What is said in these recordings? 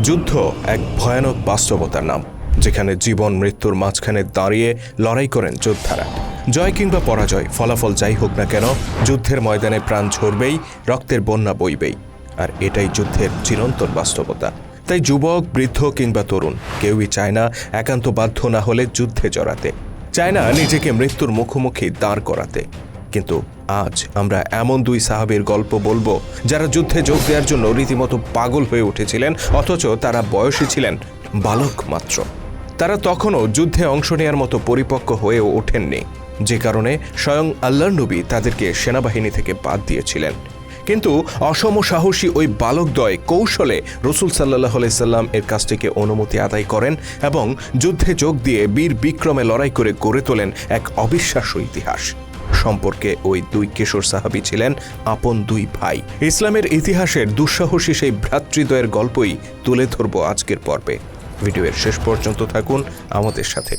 যুদ্ধ এক ভয়ানক বাস্তবতার নাম, যেখানে জীবন মৃত্যুর মাঝখানে দাঁড়িয়ে লড়াই করেন যোদ্ধারা। জয় কিংবা পরাজয়, ফলাফল যাই হোক না কেন, যুদ্ধের ময়দানে প্রাণ ঝরবেই, রক্তের বন্যা বইবেই। আর এটাই যুদ্ধের চিরন্তন বাস্তবতা। তাই যুবক, বৃদ্ধ কিংবা তরুণ, কেউই চায় না একান্ত বাধ্য না হলে যুদ্ধে জড়াতে। চায় না নিজেকে মৃত্যুর মুখোমুখি দাঁড় করাতে। কিন্তু আজ আমরা এমন দুই সাহাবের গল্প বলব যারা যুদ্ধে যোগ দেওয়ার জন্য রীতিমতো পাগল হয়ে উঠেছিলেন, অথচ তারা বয়সী ছিলেন বালক মাত্র। তারা তখনও যুদ্ধে অংশ নেওয়ার মতো পরিপক্ক হয়েও ওঠেননি, যে কারণে স্বয়ং আল্লাহ নবী তাদেরকে সেনাবাহিনী থেকে বাদ দিয়েছিলেন। কিন্তু অসম সাহসী ওই বালকদ্বয় কৌশলে রসুল সাল্লাহ সাল্লাম এর কাছ থেকে অনুমতি আদায় করেন এবং যুদ্ধে যোগ দিয়ে বীর বিক্রমে লড়াই করে গড়ে তোলেন এক অবিশ্বাস্য ইতিহাস। সম্পর্কে ওই দুই কিশোর সাহাবি ছিলেন আপন দুই ভাই। ইসলামের ইতিহাসের দুঃসাহসী সেই ভ্রাতৃদ্বয়ের গল্পই তুলে ধরব আজকের পর্বে। ভিডিওর শেষ পর্যন্ত থাকুন আমাদের সাথে।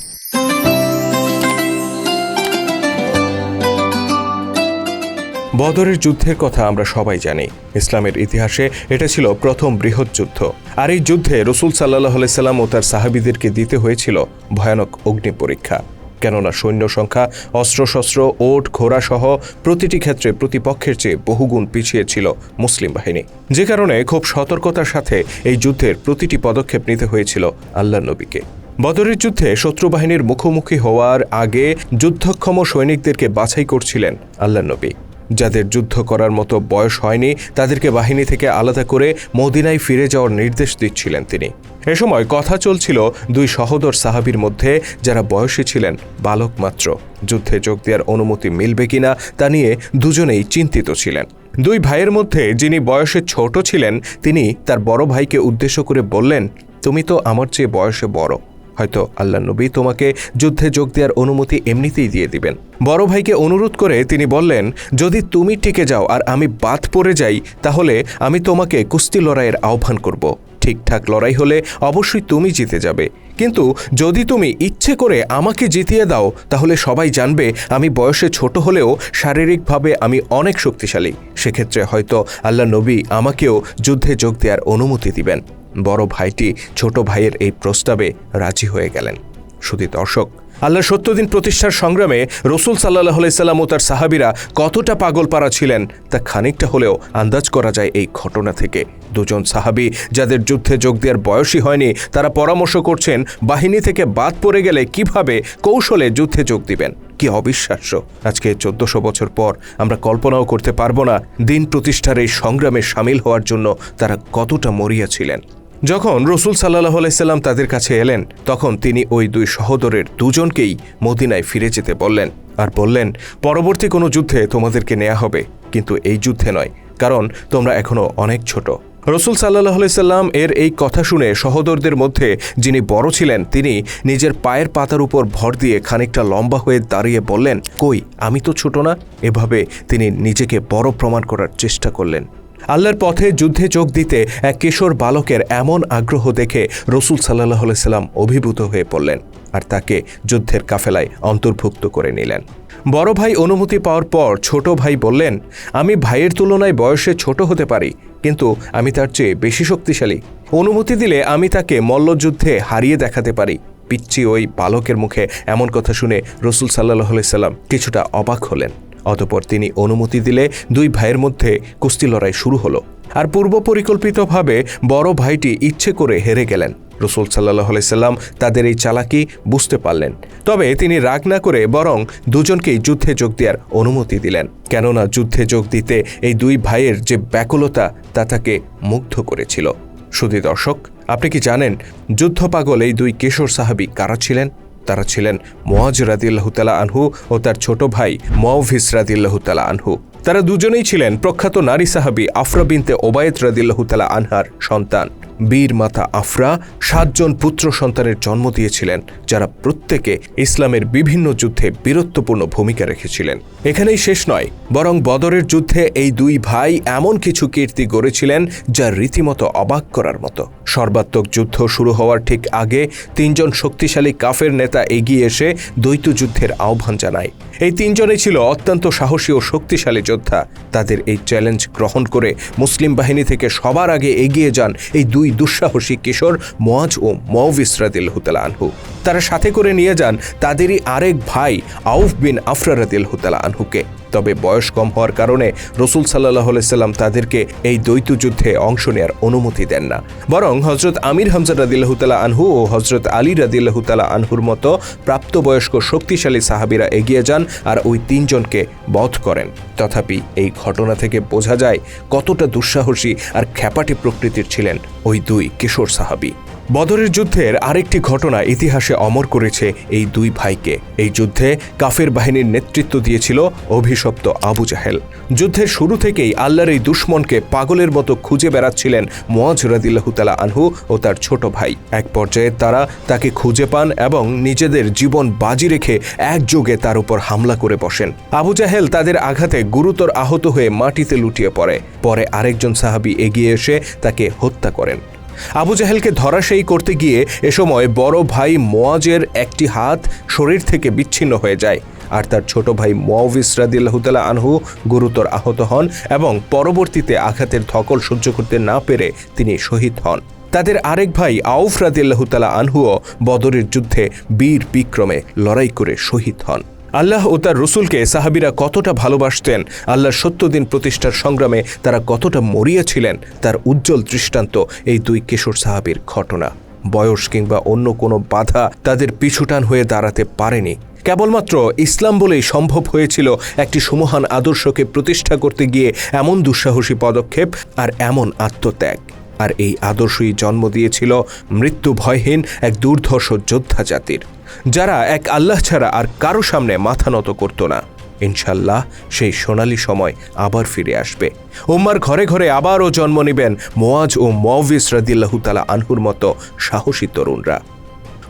বদরের যুদ্ধের কথা আমরা সবাই জানি। ইসলামের ইতিহাসে এটা ছিল প্রথম বৃহৎ যুদ্ধ। আর এই যুদ্ধে রসুল সাল্লাহ সাল্লাম ও তার সাহাবিদেরকে দিতে হয়েছিল ভয়ানক অগ্নি পরীক্ষা। কেননা সৈন্য সংখ্যা, অস্ত্রশস্ত্র, ওট, ঘোড়া সহ প্রতিটি ক্ষেত্রে প্রতিপক্ষের চেয়ে বহুগুণ পিছিয়ে ছিল মুসলিম বাহিনী। যে কারণে খুব সতর্কতার সাথে এই যুদ্ধের প্রতিটি পদক্ষেপ নিতে হয়েছিল আল্লাহ নবীকে। বদরের যুদ্ধে শত্রু বাহিনীর মুখোমুখি হওয়ার আগে যুদ্ধক্ষম সৈনিকদেরকে বাছাই করছিলেন আল্লাহ নবী। যাদের যুদ্ধ করার মতো বয়স হয়নি, তাদেরকে বাহিনী থেকে আলাদা করে মদিনায় ফিরে যাওয়ার নির্দেশ দিচ্ছিলেন তিনি। এ সময় কথা চলছিল দুই সহোদর সাহাবির মধ্যে, যারা বয়সী ছিলেন, বালক মাত্র। যুদ্ধে যোগ দেওয়ার অনুমতি মিলবে কিনা তা নিয়ে দুজনেই চিন্তিত ছিলেন। দুই ভাইয়ের মধ্যে যিনি বয়সে ছোট ছিলেন, তিনি তার বড় ভাইকে উদ্দেশ্য করে বললেন, তুমি তো আমার চেয়ে বয়সে বড়। হয়তো আল্লাহ নবী তোমাকে যুদ্ধে যোগ দেওয়ার অনুমতি এমনিতেই দিয়ে দিবেন। বড় ভাইকে অনুরোধ করে তিনি বললেন, যদি তুমি টিকে যাও আর আমি বাদ পড়ে যাই, তাহলে আমি তোমাকে কুস্তি লড়াইয়ের আহ্বান করব। ঠিকঠাক লড়াই হলে অবশ্যই তুমি জিতে যাবে। কিন্তু যদি তুমি ইচ্ছে করে আমাকে জিতিয়ে দাও, তাহলে সবাই জানবে আমি বয়সে ছোট হলেও শারীরিকভাবে আমি অনেক শক্তিশালী। সেক্ষেত্রে হয়তো আল্লাহ নবী আমাকেও যুদ্ধে যোগ দেওয়ার অনুমতি দিবেন। বড় ভাইটি ছোট ভাইয়ের এই প্রস্তাবে রাজি হয়ে গেলেন। শুধু দর্শক আল্লাহ সত্যদিন প্রতিষ্ঠার সংগ্রামে রসুল সাল্লাহ সাল্লাম ও তার সাহাবিরা কতটা পাগল পাড়া ছিলেন, তা খানিকটা হলেও আন্দাজ করা যায় এই ঘটনা থেকে। দুজন সাহাবি যাদের যুদ্ধে যোগ দেওয়ার বয়সী হয়নি, তারা পরামর্শ করছেন, বাহিনী থেকে বাদ পড়ে গেলে কীভাবে কৌশলে যুদ্ধে যোগ দিবেন? কি অবিশ্বাস্য। আজকে চোদ্দশো বছর পর আমরা কল্পনাও করতে পারব না, দিন প্রতিষ্ঠার এই সংগ্রামে সামিল হওয়ার জন্য তারা কতটা মরিয়া ছিলেন। যখন রসুল সাল্লাহ আলাইসাল্লাম তাদের কাছে এলেন, তখন তিনি ওই দুই সহোদরের দুজনকেই মদিনায় ফিরে যেতে বললেন আর বললেন, পরবর্তী কোনো যুদ্ধে তোমাদেরকে নেওয়া হবে, কিন্তু এই যুদ্ধে নয়, কারণ তোমরা এখনও অনেক ছোট। রসুল সাল্লাহ সাল্লাম এর এই কথা শুনে সহোদরদের মধ্যে যিনি বড় ছিলেন, তিনি নিজের পায়ের পাতার উপর ভর দিয়ে খানিকটা লম্বা হয়ে দাঁড়িয়ে বললেন, কই, আমি তো ছোট না? এভাবে তিনি নিজেকে বড় প্রমাণ করার চেষ্টা করলেন। আল্লাহর পথে যুদ্ধে যোগ দিতে এক কিশোর বালকের এমন আগ্রহ দেখে রসুল সাল্লাহ সাল্লাম অভিভূত হয়ে পড়লেন আর তাকে যুদ্ধের কাফেলায় অন্তর্ভুক্ত করে নিলেন। বড় ভাই অনুমতি পাওয়ার পর ছোট ভাই বললেন, আমি ভাইয়ের তুলনায় বয়সে ছোট হতে পারি, কিন্তু আমি তার চেয়ে বেশি শক্তিশালী। অনুমতি দিলে আমি তাকে মল্লযুদ্ধে হারিয়ে দেখাতে পারি। পিচ্ছি ওই বালকের মুখে এমন কথা শুনে রসুল সাল্লাহ সাল্লাম কিছুটা অবাক হলেন। অতপর তিনি অনুমতি দিলে দুই ভাইয়ের মধ্যে কুস্তি লড়াই শুরু হলো। আর পূর্ব পরিকল্পিতভাবে বড় ভাইটি ইচ্ছে করে হেরে গেলেন। রসুল সাল্লাহ সাল্লাম তাদের এই চালাকি বুঝতে পারলেন। তবে তিনি রাগ না করে বরং দুজনকেই যুদ্ধে যোগ দেওয়ার অনুমতি দিলেন। কেননা যুদ্ধে যোগ দিতে এই দুই ভাইয়ের যে ব্যাকুলতা, তা তাকে মুগ্ধ করেছিল। শুধু দর্শক, আপনি কি জানেন যুদ্ধ পাগল এই দুই কিশোর সাহাবি কারা ছিলেন? তারা ছিলেন মোয়াজ রাদিল্লাহ তালা আনহু ও তার ছোট ভাই মওভিস রাদিল্লাহ তালা আনহু। তারা দুজনেই ছিলেন প্রখ্যাত নারী সাহাবি আফরা বিনতে ওবায়েত রাদিল্লাহ তালা আনহার সন্তান। বীর মাতা আফরা সাতজন পুত্র সন্তানের জন্ম দিয়েছিলেন, যারা প্রত্যেকে ইসলামের বিভিন্ন যুদ্ধে বীরত্বপূর্ণ ভূমিকা রেখেছিলেন। এখানেই শেষ নয়, বরং বদরের যুদ্ধে এই দুই ভাই এমন কিছু কীর্তি গড়েছিলেন, যা রীতিমতো অবাক করার মতো। সর্বাত্মক যুদ্ধ শুরু হওয়ার ঠিক আগে তিনজন শক্তিশালী কাফের নেতা এগিয়ে এসে দ্বৈত যুদ্ধের আহ্বান জানায়। এই তিনজনই ছিল অত্যন্ত সাহসী ও শক্তিশালী যোদ্ধা। তাদের এই চ্যালেঞ্জ গ্রহণ করে মুসলিম বাহিনী থেকে সবার আগে এগিয়ে যান এই দুই দুই দুঃসাহসী কিশোর মোয়াজ ও মৌভিস দিল তালা আনহু তারা সাথে করে নিয়ে যান তাদেরই আরেক ভাই আউফ বিন আফরারাদিল রাদিল্লাহু তালা আনহুকে তবে বয়স কম হওয়ার কারণে রসুল সাল্লাহ সাল্লাম তাদেরকে এই দ্বৈত যুদ্ধে অংশ নেওয়ার অনুমতি দেন না। বরং হজরত আমির হামজা রাদিল্লাহুতালা আনহু ও হজরত আলী রাদিল্লাহুতালা আনহুর মতো প্রাপ্তবয়স্ক শক্তিশালী সাহাবিরা এগিয়ে যান আর ওই তিনজনকে বধ করেন। তথাপি এই ঘটনা থেকে বোঝা যায় কতটা দুঃসাহসী আর খ্যাপাটি প্রকৃতির ছিলেন ওই দুই কিশোর সাহাবি। বদরের যুদ্ধের আরেকটি ঘটনা ইতিহাসে অমর করেছে এই দুই ভাইকে। এই যুদ্ধে কাফের বাহিনীর নেতৃত্ব দিয়েছিল অভিশপ্ত আবু জাহেল। যুদ্ধের শুরু থেকেই আল্লাহর এই দুশ্মনকে পাগলের মতো খুঁজে বেড়াচ্ছিলেন মোয়াজ রাদিল্লাহুতালা আনহু ও তার ছোট ভাই। এক পর্যায়ে তারা তাকে খুঁজে পান এবং নিজেদের জীবন বাজি রেখে একযোগে তার উপর হামলা করে বসেন। আবু জাহেল তাদের আঘাতে গুরুতর আহত হয়ে মাটিতে লুটিয়ে পড়ে। পরে আরেকজন সাহাবি এগিয়ে এসে তাকে হত্যা করেন। আবু জাহেলকে ধরাশায়ী করতে গিয়ে এ সময় বড় ভাই মোয়াজের একটি হাত শরীর থেকে বিচ্ছিন্ন হয়ে যায়। আর তার ছোট ভাই মোয়াবিস রাদিল্লাহুতালা আনহু গুরুতর আহত হন এবং পরবর্তীতে আঘাতের ধকল সহ্য করতে না পেরে তিনি শহীদ হন। তাদের আরেক ভাই আউফ রাদিল্লাহুতালা আনহুও বদরের যুদ্ধে বীর বিক্রমে লড়াই করে শহীদ হন। আল্লাহ ও তার রসুলকে সাহাবিরা কতটা ভালোবাসতেন, আল্লাহর সত্যদিন প্রতিষ্ঠার সংগ্রামে তারা কতটা মরিয়া ছিলেন তার উজ্জ্বল দৃষ্টান্ত, এই দুই কিশোর সাহাবির ঘটনা। বয়স কিংবা অন্য কোনো বাধা তাদের পিছুটান হয়ে দাঁড়াতে পারেনি। কেবলমাত্র ইসলাম বলেই সম্ভব হয়েছিল একটি সুমহান আদর্শকে প্রতিষ্ঠা করতে গিয়ে এমন দুঃসাহসী পদক্ষেপ আর এমন আত্মত্যাগ। আর এই আদর্শই জন্ম দিয়েছিল মৃত্যু ভয়হীন এক দুর্ধর্ষ যোদ্ধা জাতির। যারা এক আল্লাহ ছাড়া আর কারও সামনে মাথা নত করত না। ইনশাল্লাহ সেই সোনালি সময় আবার ফিরে আসবে। উম্মার ঘরে ঘরে আবারও জন্ম নেবেন মোয়াজ ও মৌভিস রাদিল্লাহুতালা আনহুর মতো সাহসী তরুণরা।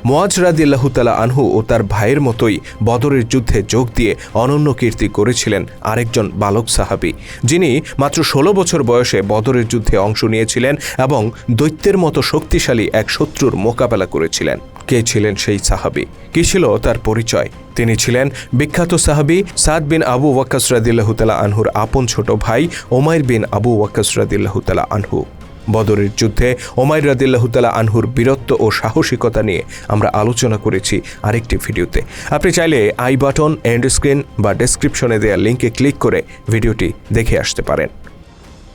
মোয়াজ রাদিল্লাহুতালা আনহু ও তার ভাইয়ের মতোই বদরের যুদ্ধে যোগ দিয়ে অনন্য কীর্তি করেছিলেন আরেকজন বালক সাহাবি। যিনি মাত্র ষোলো বছর বয়সে বদরের যুদ্ধে অংশ নিয়েছিলেন এবং দৈত্যের মতো শক্তিশালী এক শত্রুর মোকাবেলা করেছিলেন। কে ছিলেন সেই সাহাবি? কি ছিল তার পরিচয়? তিনি ছিলেন বিখ্যাত সাহাবি সাদ বিন আবু ওয়াক্কাস রাদিল্লাহুতালা আনহুর আপন ছোট ভাই ওমাইর বিন আবু ওয়াক্কাস রাদিল্লাহুতালা আনহু। বদরের যুদ্ধে ওমাইর রাদিল্লাহতালা আনহুর বীরত্ব ও সাহসিকতা নিয়ে আমরা আলোচনা করেছি আরেকটি ভিডিওতে। আপনি চাইলে আই বাটন, এন্ড স্ক্রিন বা ডেসক্রিপশনে দেওয়া লিঙ্কে ক্লিক করে ভিডিওটি দেখে আসতে পারেন।